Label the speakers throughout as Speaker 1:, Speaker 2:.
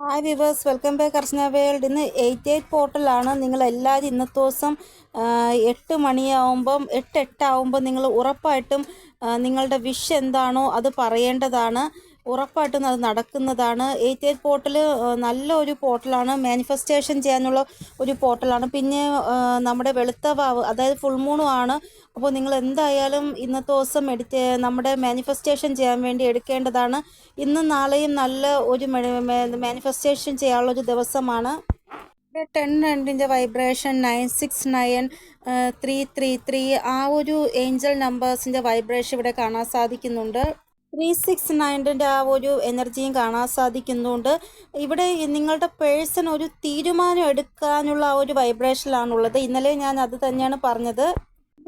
Speaker 1: Hi viewers welcome back Archana world ഇന്ന് eight eight പോർട്ടലാണ് നിങ്ങൾ എല്ലാവരും ഇന്നത്തെ ദിവസം എട്ട് മണിയാവുമ്പം എട്ട് എട്ടാവുമ്പോൾ നിങ്ങൾ ഉറപ്പായിട്ടും നിങ്ങളുടെ വിഷ് എന്താണോ അത് പറയേണ്ടതാണ്. ഉറപ്പായിട്ടും അത് നടക്കുന്നതാണ്. എയ്റ്റ് എയ്റ്റ് പോർട്ടൽ നല്ല ഒരു പോർട്ടലാണ്. മാനിഫെസ്റ്റേഷൻ ചെയ്യാനുള്ള ഒരു പോർട്ടലാണ്. പിന്നെ നമ്മുടെ വെളുത്ത വാവ് അതായത് ഫുൾ മൂണും ആണ്. അപ്പോൾ നിങ്ങൾ എന്തായാലും ഇന്നത്തെ ദിവസം എടുത്ത് നമ്മുടെ മാനിഫെസ്റ്റേഷൻ ചെയ്യാൻ വേണ്ടി എടുക്കേണ്ടതാണ്. ഇന്നും നാളെയും നല്ല ഒരു മാനിഫെസ്റ്റേഷൻ ചെയ്യാനുള്ള ഒരു ദിവസമാണ്. ടെൻ രണ്ടിന്റെ vibration nine six nine three three three ആ ഒരു ഏഞ്ചൽ നമ്പേഴ്സിന്റെ വൈബ്രേഷൻ ഇവിടെ കാണാൻ സാധിക്കുന്നുണ്ട്. ത്രീ സിക്സ് നയന്റിന്റെ ആ ഒരു എനർജിയും കാണാൻ സാധിക്കുന്നുണ്ട് ഇവിടെ നിങ്ങളുടെ പേഴ്സൺ ഒരു തീരുമാനം എടുക്കാനുള്ള ആ ഒരു വൈബ്രേഷനിലാണുള്ളത്. ഇന്നലെ ഞാൻ അത് തന്നെയാണ് പറഞ്ഞത്.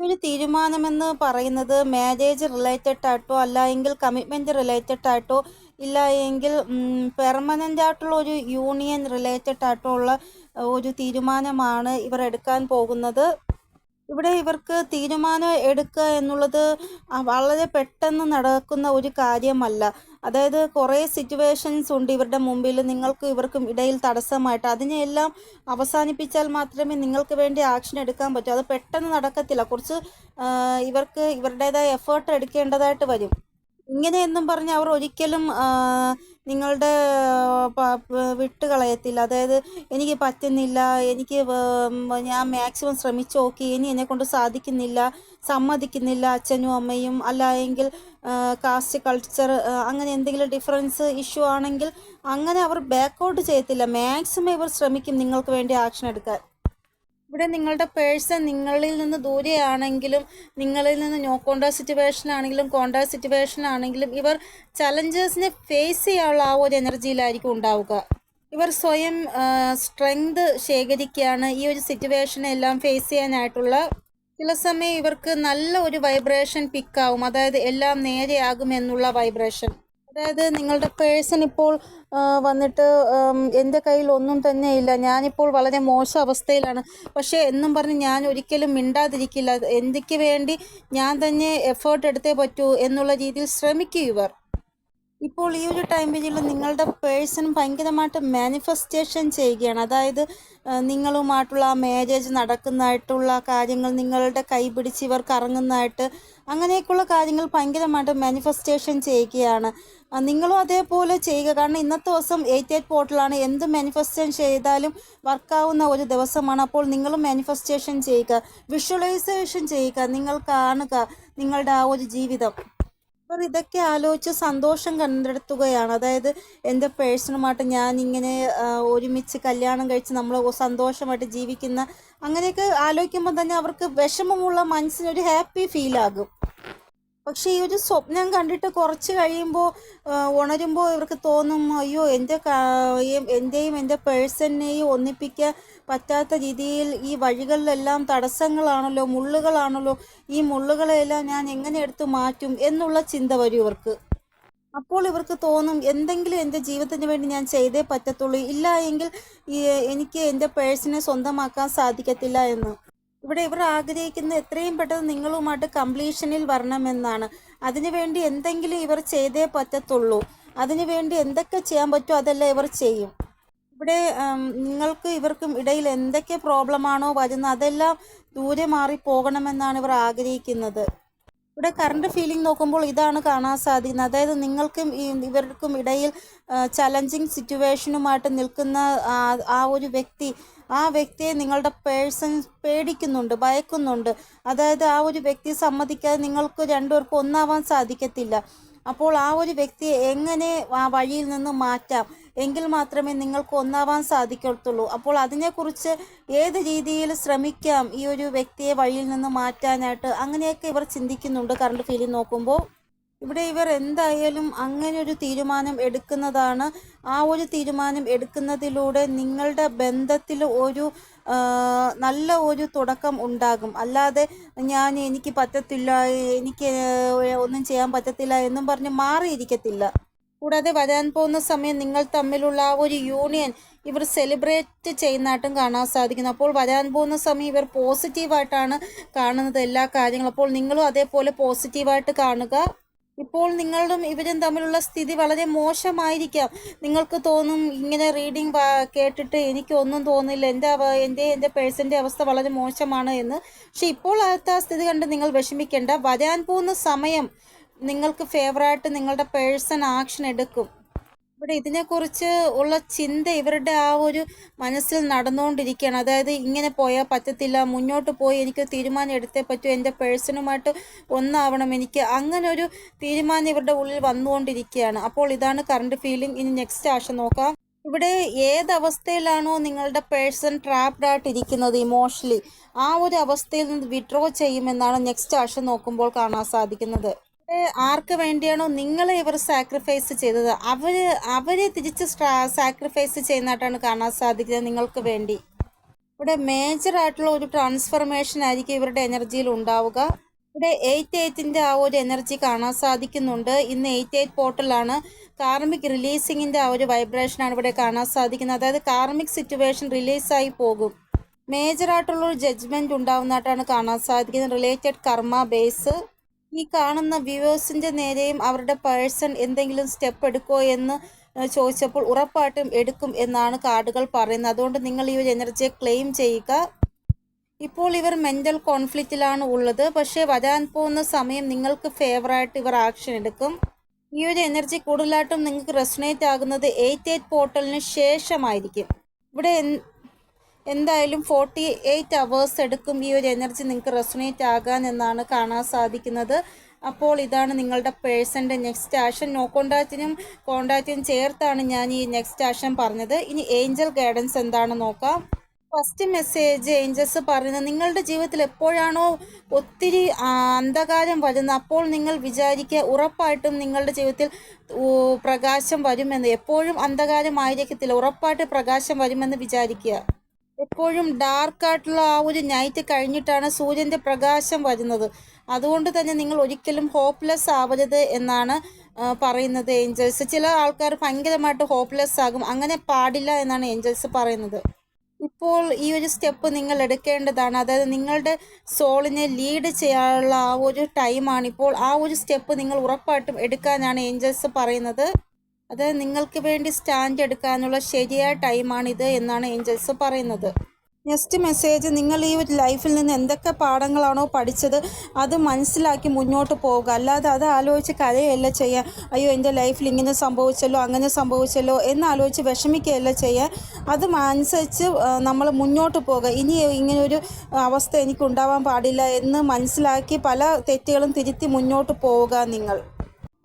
Speaker 1: ഒരു തീരുമാനമെന്ന് പറയുന്നത് മാരേജ് റിലേറ്റഡ് ആയിട്ടോ അല്ല എങ്കിൽ കമ്മിറ്റ്മെന്റ് റിലേറ്റഡ് ആയിട്ടോ ഇല്ല എങ്കിൽ പെർമനന്റ് ആയിട്ടുള്ള ഒരു യൂണിയൻ റിലേറ്റഡ് ആയിട്ടോ ഉള്ള ഒരു തീരുമാനമാണ് ഇവർ എടുക്കാൻ പോകുന്നത്. ഇവിടെ ഇവർക്ക് തീരുമാനം എടുക്കുക എന്നുള്ളത് വളരെ പെട്ടെന്ന് നടക്കുന്ന ഒരു കാര്യമല്ല. അതായത് കുറേ സിറ്റുവേഷൻസ് ഉണ്ട് ഇവരുടെ മുമ്പിൽ നിങ്ങൾക്ക് ഇവർക്കും ഇടയിൽ തടസ്സമായിട്ട്. അതിനെയെല്ലാം അവസാനിപ്പിച്ചാൽ മാത്രമേ നിങ്ങൾക്ക് വേണ്ടി ആക്ഷൻ എടുക്കാൻ പറ്റൂ. അത് പെട്ടെന്ന് നടക്കത്തില്ല. കുറച്ച് ഇവർക്ക് ഇവരുടേതായ എഫേർട്ട് എടുക്കേണ്ടതായിട്ട് വരും. ഇങ്ങനെയെന്നും പറഞ്ഞ് അവർ ഒരിക്കലും നിങ്ങളുടെ വിട്ടുകളയത്തില്ല. അതായത് എനിക്ക് പറ്റുന്നില്ല എനിക്ക് ഞാൻ മാക്സിമം ശ്രമിച്ചു നോക്കി. ഇനി എന്നെ കൊണ്ട് സാധിക്കുന്നില്ല സമ്മതിക്കുന്നില്ല അച്ഛനും അമ്മയും. അല്ല എങ്കിൽ കാസ്റ്റ് കൾച്ചർ അങ്ങനെ എന്തെങ്കിലും ഡിഫറൻസ് ഇഷ്യൂ ആണെങ്കിൽ അങ്ങനെ അവർ ബാക്കൗട്ട് ചെയ്യത്തില്ല. മാക്സിമം ഇവർ ശ്രമിക്കും നിങ്ങൾക്ക് വേണ്ടി ആക്ഷൻ എടുക്കാൻ. ഇവിടെ നിങ്ങളുടെ പേഴ്സൺ നിങ്ങളിൽ നിന്ന് ദൂരെയാണെങ്കിലും നിങ്ങളിൽ നിന്ന് നോ കോണ്ടാ സിറ്റുവേഷൻ ആണെങ്കിലും കോണ്ടാ സിറ്റുവേഷൻ ആണെങ്കിലും ഇവർ ചലഞ്ചേഴ്സിനെ ഫേസ് ചെയ്യാനുള്ള ആ ഒരു എനർജിയിലായിരിക്കും ഉണ്ടാവുക. ഇവർ സ്വയം സ്ട്രെങ്ത് ശേഖരിക്കുകയാണ് ഈ ഒരു സിറ്റുവേഷനെ എല്ലാം ഫേസ് ചെയ്യാനായിട്ടുള്ള. ചില സമയം ഇവർക്ക് നല്ല ഒരു വൈബ്രേഷൻ പിക്കാവും അതായത് എല്ലാം നേരെയാകും എന്നുള്ള വൈബ്രേഷൻ അതായത് നിങ്ങളുടെ പേഴ്സൺ ഇപ്പോൾ വന്നിട്ട് എന്റെ കയ്യിൽ ഒന്നും തന്നെ ഇല്ല. ഞാനിപ്പോൾ വളരെ മോശം അവസ്ഥയിലാണ്. പക്ഷേ എന്നും പറഞ്ഞ് ഞാൻ ഒരിക്കലും മിണ്ടാതിരിക്കില്ല. എന്തിക്ക് വേണ്ടി ഞാൻ തന്നെ എഫേർട്ട് എടുത്തേ പറ്റൂ എന്നുള്ള രീതിയിൽ ശ്രമിക്കുക ഇവർ. ഇപ്പോൾ ഈ ഒരു ടൈമിൽ നിങ്ങളുടെ പേഴ്സൺ ഭയങ്കരമായിട്ട് മാനിഫെസ്റ്റേഷൻ ചെയ്യുകയാണ്. അതായത് നിങ്ങളുമായിട്ടുള്ള ആ മാരേജ് നടക്കുന്നതായിട്ടുള്ള കാര്യങ്ങൾ നിങ്ങളുടെ കൈ പിടിച്ച് ഇവർ കറങ്ങുന്നതായിട്ട് അങ്ങനെയൊക്കെയുള്ള കാര്യങ്ങൾ ഭയങ്കരമായിട്ട് മാനിഫെസ്റ്റേഷൻ ചെയ്യുകയാണ്. നിങ്ങളും അതേപോലെ ചെയ്യുക. കാരണം ഇന്നത്തെ ദിവസം എയ്റ്റ് എയ്റ്റ് പോർട്ടലാണ് എന്ത് മാനിഫെസ്റ്റേഷൻ ചെയ്താലും വർക്കാവുന്ന ഒരു ദിവസമാണ്. അപ്പോൾ നിങ്ങളും മാനിഫെസ്റ്റേഷൻ ചെയ്യുക. വിഷ്വലൈസേഷൻ ചെയ്യുക. നിങ്ങൾ കാണുക നിങ്ങളുടെ ആ ഒരു ജീവിതം. അവർ ഇതൊക്കെ ആലോചിച്ച് സന്തോഷം കണ്ടെത്തുകയാണ് അതായത് എന്റെ പേഴ്സണുമായിട്ട് ഞാൻ ഇങ്ങനെ ഒരുമിച്ച് കല്യാണം കഴിച്ച് നമ്മൾ സന്തോഷമായിട്ട് ജീവിക്കുന്ന അങ്ങനെയൊക്കെ ആലോചിക്കുമ്പോൾ തന്നെ അവർക്ക് വിഷമമുള്ള മനസ്സിനൊരു ഹാപ്പി ഫീലാകും. പക്ഷേ ഈ ഒരു സ്വപ്നം കണ്ടിട്ട് കുറച്ച് കഴിയുമ്പോൾ ഉണരുമ്പോൾ ഇവർക്ക് തോന്നും അയ്യോ എന്റെ എന്റെയും എന്റെ പേഴ്സണിനെയും ഒന്നിപ്പിക്കാൻ പറ്റാത്ത രീതിയിൽ ഈ വഴികളിലെല്ലാം തടസ്സങ്ങളാണല്ലോ മുള്ളുകളാണല്ലോ ഈ മുള്ളുകളെല്ലാം ഞാൻ എങ്ങനെ എടുത്തു മാറ്റും? എന്നുള്ള ചിന്ത വരും ഇവർക്ക്. അപ്പോൾ ഇവർക്ക് തോന്നും എന്തെങ്കിലും എന്റെ ജീവിതത്തിന് വേണ്ടി ഞാൻ ചെയ്തേ പറ്റത്തുള്ളൂ. ഇല്ല എങ്കിൽ എനിക്ക് എന്റെ പേഴ്സിനെ സ്വന്തമാക്കാൻ സാധിക്കത്തില്ല എന്ന്. ഇവിടെ ഇവർ ആഗ്രഹിക്കുന്ന എത്രയും പെട്ടെന്ന് നിങ്ങളുമായിട്ട് കംപ്ലീഷനിൽ വരണമെന്നാണ്. അതിനുവേണ്ടി എന്തെങ്കിലും ഇവർ ചെയ്തേ പറ്റത്തുള്ളൂ. അതിനുവേണ്ടി എന്തൊക്കെ ചെയ്യാൻ പറ്റുമോ അതെല്ലാം ഇവർ ചെയ്യും. ഇവിടെ നിങ്ങൾക്ക് ഇവർക്കും ഇടയിൽ എന്തൊക്കെ പ്രോബ്ലമാണോ വരുന്നത് അതെല്ലാം ദൂരെ മാറി പോകണമെന്നാണ് ഇവർ ആഗ്രഹിക്കുന്നത്. ഇവിടെ കറണ്ട് ഫീലിംഗ് നോക്കുമ്പോൾ ഇതാണ് കാണാൻ സാധിക്കുന്നത്. അതായത് നിങ്ങൾക്കും ഇവർക്കും ഇടയിൽ ചലഞ്ചിങ് സിറ്റുവേഷനുമായിട്ട് നിൽക്കുന്ന ആ ഒരു വ്യക്തി ആ വ്യക്തിയെ നിങ്ങളുടെ പേഴ്സൺ പേടിക്കുന്നുണ്ട് ഭയക്കുന്നുണ്ട്. അതായത് ആ ഒരു വ്യക്തി സമ്മതിക്കാതെ നിങ്ങൾക്ക് രണ്ടുപേർക്കും ഒന്നാവാൻ സാധിക്കത്തില്ല. അപ്പോൾ ആ ഒരു വ്യക്തിയെ എങ്ങനെ ആ വഴിയിൽ നിന്ന് മാറ്റാം? എങ്കിൽ മാത്രമേ നിങ്ങൾക്ക് ഒന്നാവാൻ സാധിക്കത്തുള്ളൂ. അപ്പോൾ അതിനെക്കുറിച്ച് ഏത് രീതിയിൽ ശ്രമിക്കാം ഈ ഒരു വ്യക്തിയെ വഴിയിൽ നിന്ന് മാറ്റാനായിട്ട്? അങ്ങനെയൊക്കെ ഇവർ ചിന്തിക്കുന്നുണ്ട്. കറണ്ട് ഫീലിംഗ് നോക്കുമ്പോൾ ഇവിടെ ഇവർ എന്തായാലും അങ്ങനെ ഒരു തീരുമാനം എടുക്കുന്നതാണ്. ആ ഒരു തീരുമാനം എടുക്കുന്നതിലൂടെ നിങ്ങളുടെ ബന്ധത്തിൽ ഒരു നല്ല ഒരു തുടക്കം ഉണ്ടാകും. അല്ലാതെ ഞാൻ എനിക്ക് പറ്റത്തില്ല എനിക്ക് ഒന്നും ചെയ്യാൻ പറ്റത്തില്ല എന്നും പറഞ്ഞ് മാറിയിരിക്കത്തില്ല. കൂടാതെ വരാൻ പോകുന്ന സമയം നിങ്ങൾ തമ്മിലുള്ള ആ ഒരു യൂണിയൻ ഇവർ സെലിബ്രേറ്റ് ചെയ്യുന്നതായിട്ടും കാണാൻ സാധിക്കുന്നു. അപ്പോൾ വരാൻ പോകുന്ന സമയം ഇവർ പോസിറ്റീവായിട്ടാണ് കാണുന്നത് എല്ലാ കാര്യങ്ങളും. അപ്പോൾ നിങ്ങളും അതേപോലെ പോസിറ്റീവായിട്ട് കാണുക. ഇപ്പോൾ നിങ്ങളും ഇവരും തമ്മിലുള്ള സ്ഥിതി വളരെ മോശമായിരിക്കാം. നിങ്ങൾക്ക് തോന്നും ഇങ്ങനെ റീഡിംഗ് കേട്ടിട്ട് എനിക്കൊന്നും തോന്നില്ല. എന്റെ എന്റെ എന്റെ പേഴ്സന്റെ അവസ്ഥ വളരെ മോശമാണ് എന്ന്. പക്ഷെ ഇപ്പോൾ ആ സ്ഥിതി കണ്ട് നിങ്ങൾ വിഷമിക്കേണ്ട. വരാൻ പോകുന്ന സമയം നിങ്ങൾക്ക് ഫേവറായിട്ട് നിങ്ങളുടെ പേഴ്സൺ ആക്ഷൻ എടുക്കും. ഇവിടെ ഇതിനെക്കുറിച്ച് ഉള്ള ചിന്ത ഇവരുടെ ആ ഒരു മനസ്സിൽ നടന്നുകൊണ്ടിരിക്കുകയാണ്. അതായത് ഇങ്ങനെ പോയാൽ പറ്റത്തില്ല മുന്നോട്ട് പോയി എനിക്ക് തീരുമാനം എടുത്തേ പറ്റൂ എന്റെ പേഴ്സണുമായിട്ട് ഒന്നാവണം എനിക്ക് അങ്ങനെ ഒരു തീരുമാനം ഇവരുടെ ഉള്ളിൽ വന്നുകൊണ്ടിരിക്കുകയാണ്. അപ്പോൾ ഇതാണ് കറണ്ട് ഫീലിംഗ് ഇനി നെക്സ്റ്റ് ആശ നോക്കാം. ഇവിടെ ഏത് നിങ്ങളുടെ പേഴ്സൺ ട്രാപ്ഡ് ആയിട്ട് ഇരിക്കുന്നത് ഇമോഷണലി ആ ഒരു അവസ്ഥയിൽ നിന്ന് വിഡ്രോ ചെയ്യുമെന്നാണ് നെക്സ്റ്റ് ആശ നോക്കുമ്പോൾ കാണാൻ സാധിക്കുന്നത്. ആർക്ക് വേണ്ടിയാണോ നിങ്ങൾ ഇവർ സാക്രിഫൈസ് ചെയ്തത്? അവർ അവരെ തിരിച്ച് സാക്രിഫൈസ് ചെയ്യുന്നതായിട്ടാണ് കാണാൻ സാധിക്കുന്നത് നിങ്ങൾക്ക് വേണ്ടി. ഇവിടെ മേജർ ആയിട്ടുള്ള ഒരു ട്രാൻസ്ഫർമേഷൻ ആയിരിക്കും ഇവരുടെ എനർജിയിൽ ഉണ്ടാവുക. ഇവിടെ എയ്റ്റ് എയ്റ്റിന്റെ ആ ഒരു എനർജി കാണാൻ സാധിക്കുന്നുണ്ട്. ഇന്ന് എയ്റ്റ് എയ്റ്റ് പോർട്ടലാണ് കാർമിക് റിലീസിങ്ങിന്റെ ആ ഒരു വൈബ്രേഷനാണ് ഇവിടെ കാണാൻ സാധിക്കുന്നത്. അതായത് കാർമിക് സിറ്റുവേഷൻ റിലീസായി പോകും. മേജർ ആയിട്ടുള്ള ഒരു ജഡ്ജ്മെന്റ് ഉണ്ടാവുന്നതായിട്ടാണ് കാണാൻ സാധിക്കുന്നത്. റിലേറ്റഡ് കർമ്മ ബേസ് ഈ കാണുന്ന വ്യൂവേഴ്സിന്റെ നേരെയും അവരുടെ പേഴ്സൺ എന്തെങ്കിലും സ്റ്റെപ്പ് എടുക്കുമോ എന്ന് ചോദിച്ചപ്പോൾ ഉറപ്പായിട്ടും എടുക്കും എന്നാണ് കാർഡുകൾ പറയുന്നത്. അതുകൊണ്ട് നിങ്ങൾ ഈ ഒരു എനർജിയെ ക്ലെയിം ചെയ്യുക. ഇപ്പോൾ ഇവർ മെന്റൽ കോൺഫ്ലിക്റ്റിലാണ് ഉള്ളത്. പക്ഷേ വരാൻ പോകുന്ന സമയം നിങ്ങൾക്ക് ഫേവറായിട്ട് ഇവർ ആക്ഷൻ എടുക്കും. ഈ ഒരു എനർജി കൂടുതലായിട്ടും നിങ്ങൾക്ക് റെസണേറ്റ് ആകുന്നത് എയ്റ്റ് എയ്റ്റ് പോർട്ടലിന് ശേഷമായിരിക്കും. ഇവിടെ എന്തായാലും ഫോർട്ടി എയ്റ്റ് അവേഴ്സ് എടുക്കും ഈ ഒരു എനർജി നിങ്ങൾക്ക് റെസൊണേറ്റ് ആകാൻ എന്നാണ് കാണാൻ സാധിക്കുന്നത്. അപ്പോൾ ഇതാണ് നിങ്ങളുടെ പേഴ്സന്റെ നെക്സ്റ്റ് ആഷൻ നോ കോണ്ടാക്റ്റിനും കോണ്ടാക്റ്റിനും ചേർത്താണ് ഞാൻ ഈ നെക്സ്റ്റ് ആഷൻ പറഞ്ഞത്. ഇനി ഏഞ്ചൽ ഗൈഡൻസ് എന്താണ് നോക്കാം. ഫസ്റ്റ് മെസ്സേജ് ഏഞ്ചൽസ് പറയുന്നത് നിങ്ങളുടെ ജീവിതത്തിൽ എപ്പോഴാണോ ഒത്തിരി അന്ധകാരം വരുന്നത് അപ്പോൾ നിങ്ങൾ വിചാരിക്കുക ഉറപ്പായിട്ടും നിങ്ങളുടെ ജീവിതത്തിൽ പ്രകാശം വരുമെന്ന്. എപ്പോഴും അന്ധകാരമായിരിക്കത്തില്ല ഉറപ്പായിട്ട് പ്രകാശം വരുമെന്ന് വിചാരിക്കുക. എപ്പോഴും ഡാർക്കായിട്ടുള്ള ആ ഒരു നൈറ്റ് കഴിഞ്ഞിട്ടാണ് സൂര്യന്റെ പ്രകാശം വരുന്നത്. അതുകൊണ്ട് തന്നെ നിങ്ങൾ ഒരിക്കലും ഹോപ്പ്ലെസ് ആവരുത് എന്നാണ് പറയുന്നത് ഏഞ്ചൽസ് ചില ആൾക്കാർ ഭയങ്കരമായിട്ട് ഹോപ്പ്ലെസ് ആകും. അങ്ങനെ പാടില്ല എന്നാണ് ഏഞ്ചൽസ് പറയുന്നത്. ഇപ്പോൾ ഈ ഒരു സ്റ്റെപ്പ് നിങ്ങൾ എടുക്കേണ്ടതാണ്. അതായത് നിങ്ങളുടെ സോളിനെ ലീഡ് ചെയ്യാനുള്ള ആ ഒരു ടൈമാണ് ഇപ്പോൾ ആ ഒരു സ്റ്റെപ്പ് നിങ്ങൾ ഉറപ്പായിട്ടും എടുക്കാനാണ് ഏഞ്ചൽസ് പറയുന്നത്. അത് നിങ്ങൾക്ക് വേണ്ടി സ്റ്റാൻഡ് എടുക്കാനുള്ള ശരിയായ ടൈമാണിത് എന്നാണ് ഏഞ്ചൽസ് പറയുന്നത്. നെക്സ്റ്റ് മെസ്സേജ് നിങ്ങൾ ഈ ലൈഫിൽ നിന്ന് എന്തൊക്കെ പാഠങ്ങളാണോ പഠിച്ചത് അത് മനസ്സിലാക്കി മുന്നോട്ട് പോവുക. അല്ലാതെ അത് ആലോചിച്ച് കരയല്ല ചെയ്യാൻ അയ്യോ എന്റെ ലൈഫിൽ ഇങ്ങനെ സംഭവിച്ചല്ലോ അങ്ങനെ സംഭവിച്ചല്ലോ എന്ന് ആലോചിച്ച് വിഷമിക്കുകയല്ല ചെയ്യാൻ അത് അനുസരിച്ച് നമ്മൾ മുന്നോട്ട് പോകുക ഇനി ഇങ്ങനെ ഒരു അവസ്ഥ എനിക്ക് ഉണ്ടാവാൻ പാടില്ല എന്ന് മനസ്സിലാക്കി പല തെറ്റുകളും തിരുത്തി മുന്നോട്ട് പോവുക നിങ്ങൾ.